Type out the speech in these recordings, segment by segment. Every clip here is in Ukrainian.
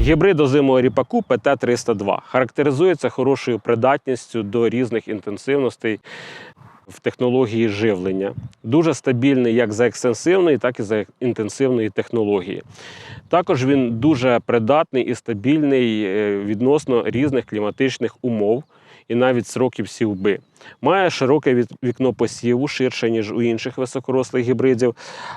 Гібрид озимого ріпаку ПТ-302 характеризується хорошою придатністю до різних інтенсивностей в технології живлення. Дуже стабільний як за екстенсивної, так і за інтенсивної технології. Також він дуже придатний і стабільний е, відносно різних кліматичних умов і навіть сроків сівби. Має широке вікно посіву, ширше, ніж у інших високорослих гібридів,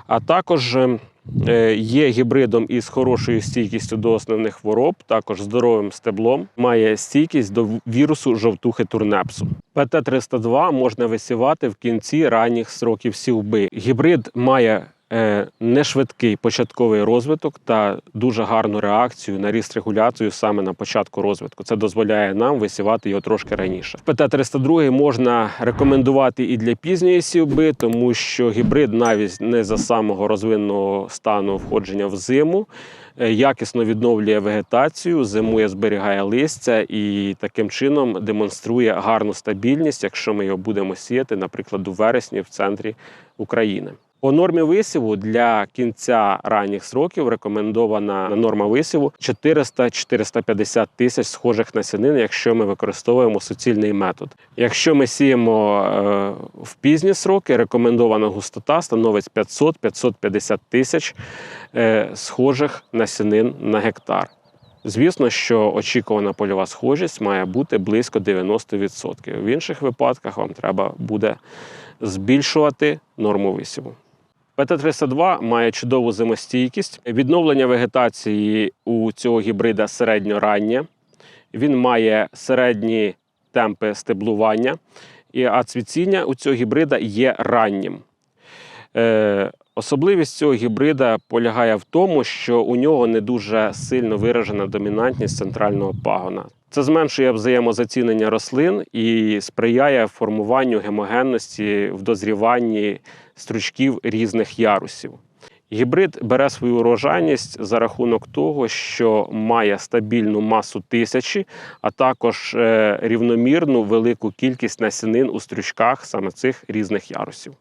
а також е, е, є гібридом із хорошою стійкістю до основних хвороб, також здоровим стеблом, має стійкість до вірусу жовтухи турнепсу. ПТ-302 можна висівати в кінці ранніх сроків сівби. Гібрид має е, нешвидкий початковий розвиток та дуже гарну реакцію на ріст регуляцію саме на початку розвитку. Це дозволяє нам висівати його трошки раніше. ПТ-302 можна рекомендувати і для пізньої сівби, тому що гібрид навіть не за самого розвинного стану входження в зиму. е, Якісно відновлює вегетацію, зимує, зберігає листя і таким чином демонструє гарну стабільність, якщо ми його будемо сіяти, наприклад, у вересні в центрі України. По нормі висіву для кінця ранніх сроків рекомендована норма висіву 400-450 тисяч схожих насінин, якщо ми використовуємо суцільний метод. Якщо ми сіємо е, в пізні сроки, рекомендована густота становить 500-550 тисяч е, схожих насінин на гектар. Звісно, що очікувана польова схожість має бути близько 90%. В інших випадках вам треба буде збільшувати норму висіву. ПТ-302 має чудову зимостійкість. Відновлення вегетації у цього гібрида середньораннє. Він має середні темпи стеблування, а цвіціння у цього гібрида є раннім. Е, особливість цього гібрида полягає в тому, що у нього не дуже сильно виражена домінантність центрального пагона. Це зменшує взаємозацінення рослин і сприяє формуванню гемогенності в дозріванні стручків різних ярусів. Гібрид бере свою урожайність за рахунок того, що має стабільну масу тисячі, а також е, рівномірну велику кількість насінин у стручках саме цих різних ярусів.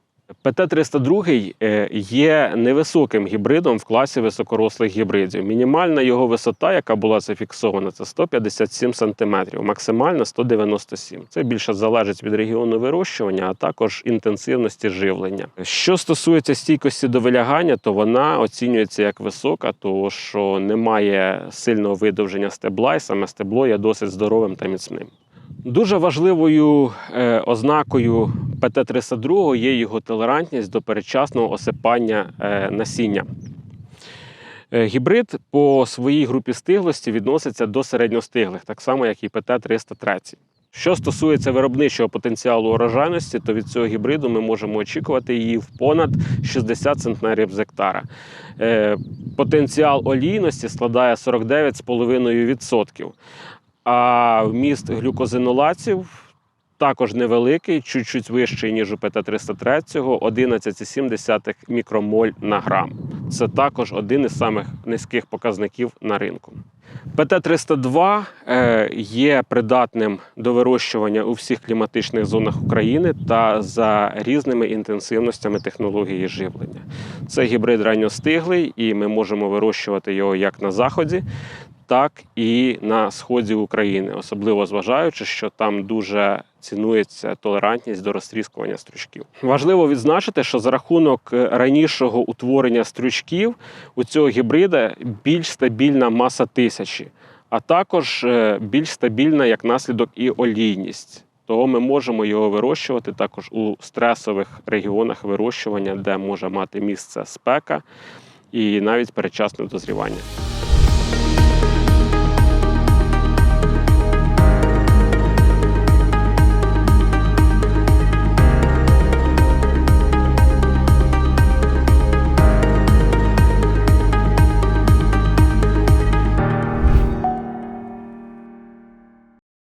ПТ-302 е, є невисоким гібридом в класі високорослих гібридів. Мінімальна його висота, яка була зафіксована, це 157 см, максимальна 197 Це більше залежить від регіону вирощування, а також інтенсивності живлення. Що стосується стійкості до вилягання, то вона оцінюється як висока, тому що немає сильного видовження стебла, і саме стебло є досить здоровим та міцним. Дуже важливою е, ознакою ПТ-302 є його толерантність до передчасного осипання е, насіння. Е, Гібрид по своїй групі стиглості відноситься до середньостиглих, так само як і ПТ-303. Що стосується виробничого потенціалу урожайності, то від цього гібриду ми можемо очікувати її в понад 60 центнерів з гектара. Е, Потенціал олійності складає 49,5%. А вміст глюкозинолаців також невеликий, чуть-чуть вищий, ніж у ПТ-303, 11,7 мікромоль на грам. Це також один із самих низьких показників на ринку. ПТ-302 е, є придатним до вирощування у всіх кліматичних зонах України та за різними інтенсивностями технології живлення. Це гібрид ранньостиглий, і ми можемо вирощувати його як на заході, так і на сході України, особливо зважаючи, що там дуже цінується толерантність до розтріскування стручків. Важливо відзначити, що за рахунок е, ранішого утворення стручків у цього гібрида більш стабільна маса тисячі, а також е, більш стабільна як наслідок і олійність. Того ми можемо його вирощувати також у стресових регіонах вирощування, де може мати місце спека і навіть передчасне дозрівання.